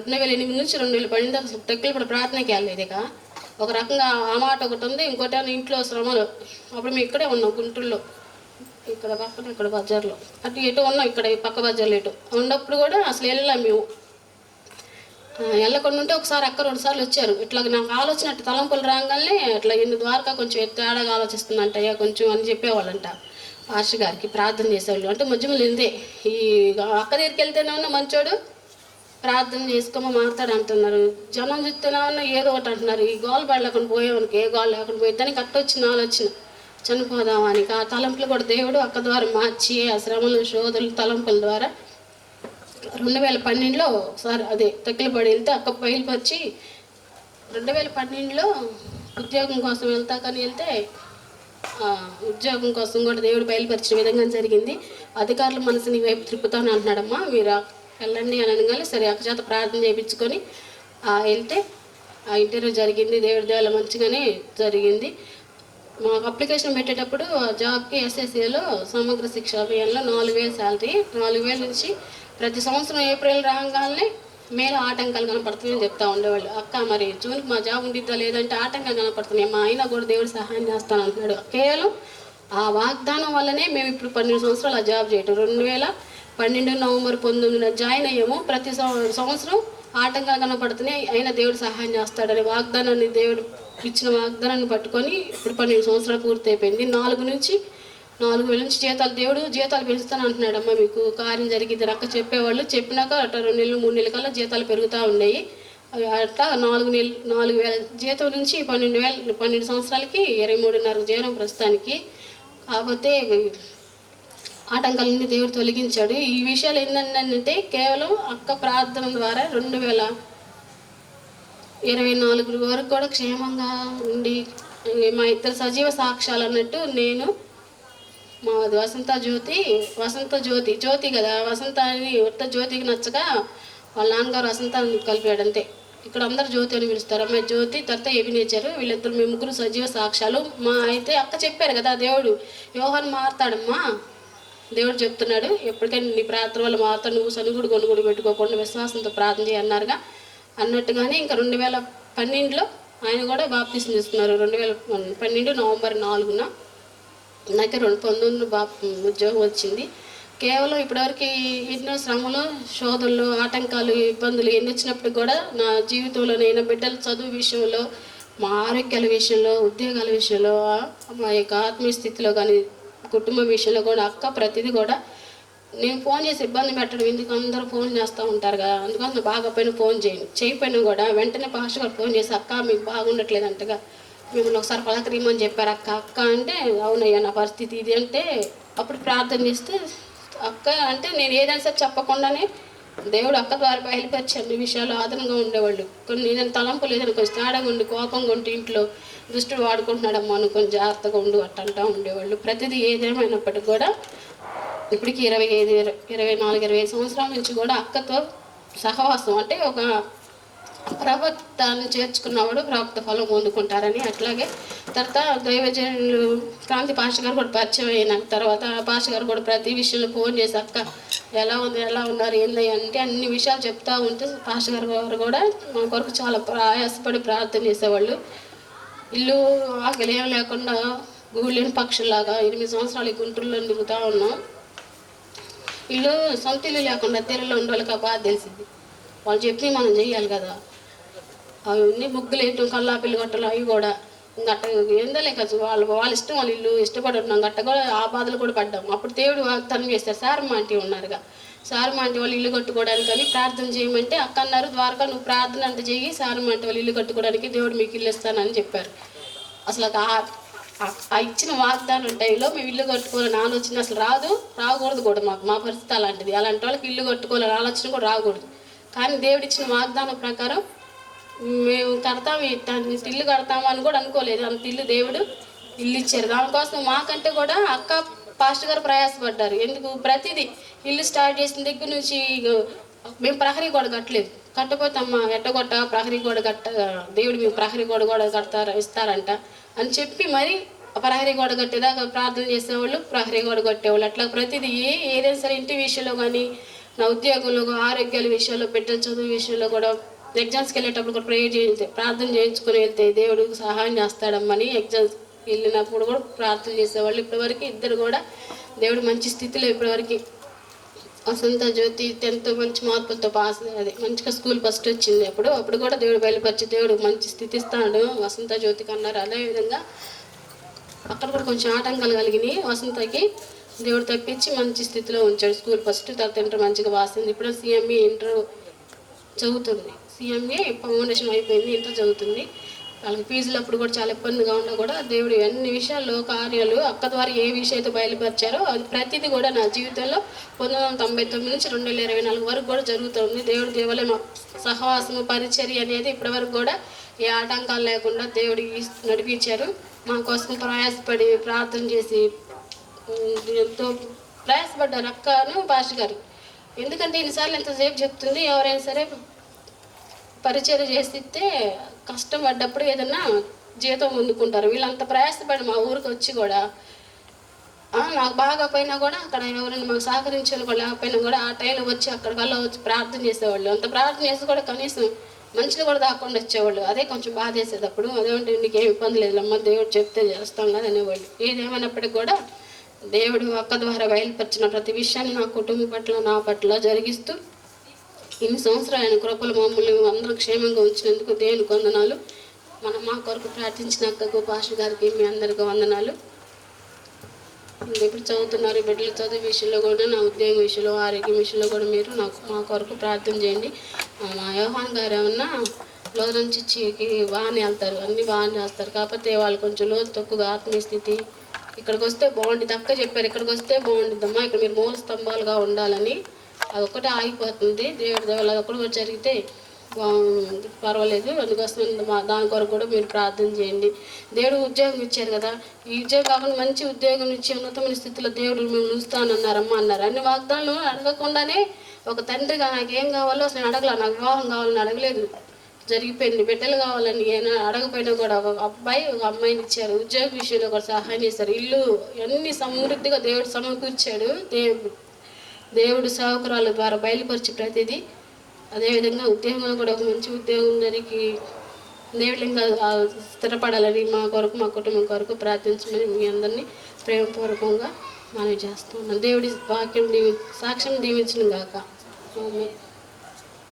రెండు వేల ఎనిమిది నుంచి రెండు వేల పన్నెండు అసలు తెక్కులు ఇప్పుడు ప్రార్థనకి వెళ్ళలేదు ఇక ఒక రకంగా ఆ మాట ఒకటి ఉంది ఇంకోటి ఇంట్లో శ్రమలు. అప్పుడు మేము ఇక్కడే ఉన్నాం గుంటూరులో. ఇక్కడ పక్కన ఇక్కడ బజార్లో. అటు ఎటు ఉన్నాం ఇక్కడ ఈ పక్క బజార్లో ఎటు. ఉన్నప్పుడు కూడా అసలు వెళ్ళాం మేము. వెళ్ళకుండా ఉంటే ఒకసారి అక్క రెండు సార్లు వచ్చారు. ఇట్లా నాకు ఆలోచన తలంపులు రాగానే ఇట్లా ఎన్ని ద్వారకా కొంచెం తేడాగా ఆలోచిస్తుందంటయ్యా కొంచెం అని చెప్పేవాళ్ళంట. పాస్టర్ గారికి ప్రార్థన చేసేవాళ్ళు. అంటే మధ్యలో ఇందే ఈ అక్క దగ్గరికి వెళ్తేనే ఉన్న మంచోడు? ప్రార్థన చేసుకోమో మాట్లాడు అంటున్నారు. జనం చూస్తేనే ఉన్నా ఏదో ఒకటి అంటున్నారు. ఈ గోల్ పడలేకుండా పోయేవానికి ఏ గోల్ లేకుండా పోయి దానికి అట్ట వచ్చిన ఆలోచన చనిపోదామని ఆ తలంపులు కూడా దేవుడు అక్క ద్వారా మార్చి ఆ శ్రమలు శోధులు తలంపుల ద్వారా రెండు వేల పన్నెండులో ఒకసారి అదే తక్కిలు పడి వెళ్తే అక్క బయలుపరిచి రెండు వేల పన్నెండులో ఉద్యోగం కోసం వెళ్తా కానీ వెళ్తే ఉద్యోగం కోసం కూడా దేవుడు బయలుపరిచిన విధంగా జరిగింది. అధికారుల మనసుని వైపు తిప్పుతానంటున్నాడమ్మా మీరు వెళ్ళండి అని అనగానే సరే అక్కచేత ప్రార్థన చేయించుకొని ఆ, వెళ్తే ఆ ఇంటర్వ్యూ జరిగింది. దేవుడి దేవాల మంచిగానే జరిగింది. మాకు అప్లికేషన్ పెట్టేటప్పుడు ఆ జాబ్కి ఎస్ఎస్ఏలో సమగ్ర శిక్ష అభియాన్లో నాలుగు వేలు శాలరీ. నాలుగు వేల నుంచి ప్రతి సంవత్సరం ఏప్రిల్ రాగానే మేలో ఆటంకాలు కనపడుతున్నాయని చెప్తా ఉండేవాళ్ళు. అక్క మరి జూన్కి మా జాబ్ ఉండిద్దా లేదంటే ఆటంకాలు కనపడుతున్నాయి? మా ఆయన కూడా దేవుడు సహాయం చేస్తాను అంటున్నాడు కేవలం ఆ వాగ్దానం వల్లనే మేము ఇప్పుడు పన్నెండు సంవత్సరాలు ఆ జాబ్ చేయటం. రెండు వేల పన్నెండు నవంబర్ పంతొమ్మిదిన జాయిన్ అయ్యాము. ప్రతి సంవత్సరం ఆటంకాలు కనపడుతున్నాయి. అయినా దేవుడు సహాయం చేస్తాడని వాగ్దానాన్ని దేవుడు ఇచ్చిన వాగ్దానాన్ని పట్టుకొని ఇప్పుడు పన్నెండు సంవత్సరాలు పూర్తి అయిపోయింది నాలుగు నుంచి నాలుగు వేల నుంచి జీతాలు దేవుడు జీతాలు పెంచుతాను అంటున్నాడు అమ్మ మీకు. కార్యం జరిగింది అక్క చెప్పేవాళ్ళు చెప్పినాక అట్ట రెండు నెలలు మూడు నెలల కల్లా జీతాలు పెరుగుతూ ఉన్నాయి. అవి అట్ట నాలుగు నెలలు నాలుగు వేల జీతం నుంచి పన్నెండు వేల పన్నెండు సంవత్సరాలకి ఇరవై మూడున్నర జీవనం ప్రస్తుతానికి. కాకపోతే ఆటంకాలన్నీ దేవుడు తొలగించాడు. ఈ విషయాలు ఏంటంటే కేవలం అక్క ప్రార్థన ద్వారా రెండు వేల ఇరవై నాలుగు వరకు కూడా క్షేమంగా ఉండి మా ఇద్దరు సజీవ సాక్ష్యాలు అన్నట్టు నేను మా వసంత జ్యోతి వసంత జ్యోతి జ్యోతి కదా వసంత అని ఉత్త జ్యోతికి నచ్చక వాళ్ళ నాన్నగారు వసంత కలిపాడు అంతే. ఇక్కడ అందరు జ్యోతి అని పిలుస్తారు. అమ్మాయి జ్యోతి తర్వాత ఏవి నేచారు వీళ్ళిద్దరు మేము ముగ్గురు సజీవ సాక్ష్యాలు. మా అయితే అక్క చెప్పారు కదా దేవుడు యోహాన్ మారుతాడమ్మా. దేవుడు చెప్తున్నాడు ఎప్పటికైనా నీ ప్రార్థన వల్ల మాత్రం నువ్వు సనుగుడు కొనుగుడు పెట్టుకోకుండా విశ్వాసంతో ప్రార్థన చేయన్నారుగా అన్నట్టుగానే ఇంకా రెండు వేల పన్నెండులో ఆయన కూడా బాప్తీసం తీసుకున్నారు. రెండు వేల పన్నెండు నవంబర్ నాలుగున నాకు రెండు పంతొమ్మిది బాప్ ఉద్యోగం వచ్చింది. కేవలం ఇప్పటివరకు ఎన్నో శ్రమలు శోధనలు ఆటంకాలు ఇబ్బందులు ఎన్ని వచ్చినప్పుడు కూడా నా జీవితంలో నేను బిడ్డల చదువు విషయంలో మా ఆరోగ్యాల విషయంలో ఉద్యోగాల విషయంలో మా యొక్క ఆత్మీయ స్థితిలో కానీ కుటుంబ విషయంలో కూడా అక్క ప్రతిదీ కూడా నేను ఫోన్ చేసి ఇబ్బంది పెట్టడం ఎందుకు అందరూ ఫోన్ చేస్తూ ఉంటారు కదా అందుకని బాగా పైన ఫోన్ చేయను చేయకపోయినా కూడా వెంటనే పాస్టర్ గారు ఫోన్ చేసి అక్క మీకు బాగుండట్లేదు అంటగా మిమ్మల్ని ఒకసారి పలకరీమని చెప్పారు అక్క. అక్క అంటే అవునయ్యా నా పరిస్థితి ఇది. అంటే అప్పుడు ప్రార్థన చేస్తే అక్క అంటే నేను ఏదైనా సరే చెప్పకుండానే దేవుడు అక్క ద్వారా బయలుపరిచారు నీ విషయాలు ఆదరంగా ఉండేవాళ్ళు. కొన్ని నేను తలంపు లేదని కొంచెం తేడాగా ఉండి కోపంగా ఉంటే ఇంట్లో దుష్టుడు వాడుకుంటున్నాడమ్మా అనుకొని కొంచెం జాగ్రత్తగా ఉండు అట్టంటా ఉండేవాళ్ళు. ప్రతిదీ ఏదేమైనప్పటికీ కూడా ఇప్పటికి ఇరవై ఐదు ఇరవై నాలుగు ఇరవై ఐదు సంవత్సరాల నుంచి కూడా అక్కతో సహవాసం అంటే ఒక ప్రవక్తను చేర్చుకున్నవాడు ప్రవక్త ఫలం పొందుకుంటారని అట్లాగే తర్వాత దైవజనులు క్రాంతి పాష గారు కూడా పరిచయం అయినాక తర్వాత పాష గారు కూడా ప్రతి విషయంలో ఫోన్ చేసి అక్క ఎలా ఉంది ఎలా ఉన్నారు ఏంది? అంటే అన్ని విషయాలు చెప్తా ఉంటే పాష గారు గారు కూడా మా కొరకు చాలా ప్రయాసపడి ప్రార్థన చేసేవాళ్ళు. ఇల్లు ఆకలి ఏం లేకుండా గూళ్ళని పక్షుల్లాగా ఎనిమిది సంవత్సరాలు గుంటూరులో దిగుతూ ఉన్నాం. ఇల్లు సొంత ఇల్లు లేకుండా తెరలో ఉండే ఆ బాధ తెలిసింది. వాళ్ళు చెప్పి మనం చేయాలి కదా. అవన్నీ ముగ్గులు వేయటం కల్లాపిల్లి గట్టలు అవి కూడా గట్ట ఏందలే కదా వాళ్ళు వాళ్ళ ఇష్టం వాళ్ళు ఇల్లు ఇష్టపడుతున్నాం గట్ట కూడా ఆ బాధలు కూడా పడ్డాం. అప్పుడు దేవుడు వాగ్దానం చేస్తారు సార్ మా ఆంటీ ఉన్నారుగా. సార్ మా ఆంటీ వాళ్ళు ఇల్లు కట్టుకోవడానికి అని ప్రార్థన చేయమంటే అక్క అన్నారు ద్వారకా నువ్వు ప్రార్థన అంత చెయ్యి సార్ మా ఆంటీ వాళ్ళు ఇల్లు కట్టుకోవడానికి దేవుడు మీకు ఇల్లు ఇస్తానని చెప్పారు. అసలు ఆ- ఇచ్చిన వాగ్దానం టైంలో మేము ఇల్లు కట్టుకోవాలని ఆలోచన అసలు రాదు రాకూడదు కూడా మాకు మా పరిస్థితి అలాంటిది. అలాంటి వాళ్ళకి ఇల్లు కట్టుకోవాలని ఆలోచన కూడా రాకూడదు. కానీ దేవుడిచ్చిన వాగ్దానం ప్రకారం మేము కడతాం ఈ- దాన్ని ఇల్లు కడతాము అని కూడా అనుకోలేదు. అంత ఇల్లు దేవుడు ఇల్లు ఇచ్చారు. దానికోసం మాకంటే కూడా అక్క పాస్టర్ గారు ప్రయాసపడ్డారు. ఎందుకు? ప్రతిదీ ఇల్లు స్టార్ట్ చేసిన దగ్గర నుంచి మేము ప్రహరీ గోడ కట్టలేదు. కట్టపోతామ్మా ఎట్టగొట్ట? ప్రహరీ గోడ కట్ట దేవుడు మేము ప్రహరీ గోడ కూడా కడతారు ఇస్తారంట అని చెప్పి మరి ప్రహరీ గోడ కట్టేదాకా ప్రార్థన చేసేవాళ్ళు ప్రహరీ గోడ కట్టేవాళ్ళు. అట్లా ప్రతిదీ ఏ ఏదైనా సరే ఇంటి విషయంలో కానీ నా ఉద్యోగంలో ఆరోగ్యాల విషయాల్లో బిడ్డల చదువు విషయంలో కూడా ఎగ్జామ్స్కి వెళ్ళేటప్పుడు కూడా ప్రేయర్ చేయించే ప్రార్థన చేయించుకుని వెళ్తే దేవుడు సహాయం చేస్తాడమ్మని ఎగ్జామ్స్ వెళ్ళినప్పుడు కూడా ప్రార్థన చేసేవాళ్ళు. ఇప్పటివరకు ఇద్దరు కూడా దేవుడు మంచి స్థితిలో ఇప్పటివరకు వసంత జ్యోతి టెన్త్ మంచి మార్కులతో పాస్ అది మంచిగా స్కూల్ ఫస్ట్ వచ్చింది అప్పుడు. అప్పుడు కూడా దేవుడు బయలుపరిచి దేవుడు మంచి స్థితి ఇస్తాడు వసంత జ్యోతికి అన్నారు అదేవిధంగా అక్కడ కూడా కొంచెం ఆటంకాలు కలిగినాయి. వసంతకి దేవుడు తప్పించి మంచి స్థితిలో ఉంచాడు. స్కూల్ ఫస్ట్ తర్వాత ఇంటర్ మంచిగా వాసింది ఇప్పుడు సీఎంఈ ఇంటర్ చదువుతుంది. సీఎంఏ ఫౌండేషన్ అయిపోయింది ఇంటర్ చదువుతుంది. వాళ్ళకి ఫీజులు అప్పుడు కూడా చాలా ఇబ్బందిగా ఉన్నా కూడా దేవుడు అన్ని విషయాలు కార్యాలు అక్క ద్వారా ఏ విషయంతో బయలుపరిచారో అది ప్రతిదీ కూడా నా జీవితంలో పంతొమ్మిది వందల తొంభై తొమ్మిది నుంచి రెండు వేల ఇరవై నాలుగు వరకు కూడా జరుగుతుంది దేవుడి దేవాలయం సహవాసము పరిచర్య అనేది ఇప్పటివరకు కూడా ఏ ఆటంకాలు లేకుండా దేవుడు నడిపించారు. మా కోసం ప్రయాసపడి ప్రార్థన చేసి ఎంతో ప్రయాసపడ్డారు అక్కను భాష గారు. ఎందుకంటే ఇన్నిసార్లు ఎంతసేపు చెప్తుంది ఎవరైనా సరే పరిచయం చేసిస్తే కష్టం పడ్డప్పుడు ఏదన్నా జీతం పొందుకుంటారు వీళ్ళంత ప్రయాసపడి మా ఊరికి వచ్చి కూడా మాకు నాకు బాగా పోయినా కూడా అక్కడ ఎవరైనా మాకు సహకరించే వాళ్ళు కూడా లేకపోయినా కూడా ఆ టైంలో వచ్చి అక్కడ వల్ల వచ్చి ప్రార్థన చేసేవాళ్ళు. అంత ప్రార్థన చేసి కూడా కనీసం మంచిగా కూడా దాక్కుండా వచ్చేవాళ్ళు. అదే కొంచెం బాధ వేసేటప్పుడు అదేమంటే నీకు ఏమి ఇబ్బంది లేదు అమ్మ దేవుడు చెప్తే చేస్తాం కదా అనేవాళ్ళు. ఏదేమైనప్పటికీ కూడా దేవుడు అక్క ద్వారా బయలుపరిచిన ప్రతి విషయాన్ని నా కుటుంబం పట్ల నా పట్ల జరిగిస్తూ ఇన్ని సంవత్సరాలు ఆయన కృపలు మమ్మల్ని అందరూ క్షేమంగా ఉంచినందుకు దేవునికి వందనాలు. మనం మా కొరకు ప్రార్థించిన అక్కకు గారికి మీ అందరికీ వందనాలు. ఎప్పుడు ఇప్పుడు చదువుతున్నారు బిడ్డలు చదువు విషయంలో కూడా నా ఉద్యోగం విషయంలో ఆరోగ్యం విషయంలో కూడా మీరు నాకు మా కొరకు ప్రార్థన చేయండి. మా యోహాన్ గారు ఏమన్నా లోతు నుంచి బాగానే వెళ్తారు. అన్నీ బాగానే చేస్తారు కాకపోతే వాళ్ళు కొంచెం లోతు తక్కువగా ఆత్మీయ స్థితి. ఇక్కడికి వస్తే బాగుంటుంది అక్క చెప్పారు ఇక్కడికి వస్తే బాగుంటుందమ్మా ఇక్కడ మీరు మూల స్తంభాలుగా ఉండాలని అదొక్కటే ఆగిపోతుంది. దేవుడి దేవుళ్ళు అది ఒకటి జరిగితే బాగుంది పర్వాలేదు. అందుకోసం మా దాని కొరకు కూడా మీరు ప్రార్థన చేయండి. దేవుడు ఉద్యోగం ఇచ్చారు కదా. ఈ ఉద్యోగం కాకుండా మంచి ఉద్యోగం ఇచ్చి ఉన్నతమైన స్థితిలో దేవుడు మేము ఉంచుతానన్నారమ్మా అన్నారు. అన్ని వాగ్దానాలు అడగకుండానే ఒక తండ్రిగా నాకు ఏం కావాలో అసలు అడగల. నాకు వివాహం కావాలని అడగలేదు. జరిగిపోయింది. బిడ్డలు కావాలని ఏమైనా అడగపోయినా కూడా ఒక అబ్బాయి ఒక అమ్మాయిని ఇచ్చారు. ఉద్యోగ విషయంలో కూడా సహాయం చేశారు. ఇల్లు అన్ని సమృద్ధిగా దేవుడు సమకూర్చాడు. దేవుడు దేవుడు సేవకురాల ద్వారా బయలుపరిచి ప్రతిదీ. అదేవిధంగా ఉద్యోగంలో కూడా ఒక మంచి ఉద్యోగం జరిగి దేవుడు ఇంకా స్థిరపడాలని మా కొరకు మా కుటుంబం కొరకు ప్రార్థించమని మీ అందరినీ ప్రేమపూర్వకంగా మనవి చేస్తున్నాను దేవుడి వాక్యం దీవి సాక్ష్యం దీవించిన గాక.